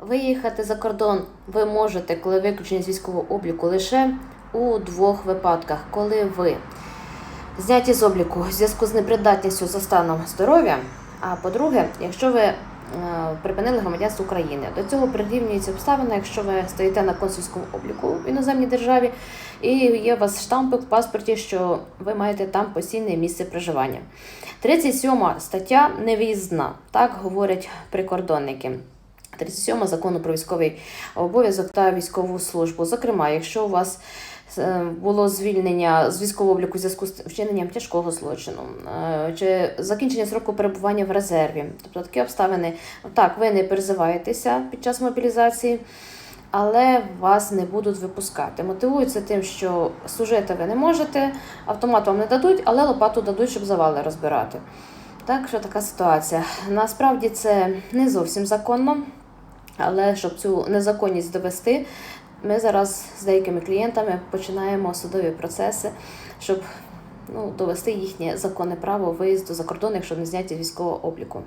Виїхати за кордон ви можете, коли виключені з військового обліку, лише у двох випадках, коли ви зняті з обліку в зв'язку з непридатністю за станом здоров'я. А по-друге, якщо ви е, припинили громадянство України, до цього прирівнюється обставина, якщо ви стоїте на консульському обліку в іноземній державі, і є у вас штампик в паспорті, що ви маєте там постійне місце проживання. 37 стаття невиїзна, так говорять прикордонники. 37 закону про військовий обов'язок та військову службу. Зокрема, якщо у вас е, було звільнення з військового обліку в зв'язку з вчиненням тяжкого злочину е, чи закінчення сроку перебування в резерві, тобто такі обставини, так, ви не перезиваєтеся під час мобілізації. Але вас не будуть випускати. Мотивується тим, що служити ви не можете, автомат вам не дадуть, але лопату дадуть, щоб завали розбирати. Так що така ситуація. Насправді це не зовсім законно, але щоб цю незаконність довести, ми зараз з деякими клієнтами починаємо судові процеси, щоб ну, довести їхнє законне право виїзду за кордон, якщо не зняті військового обліку.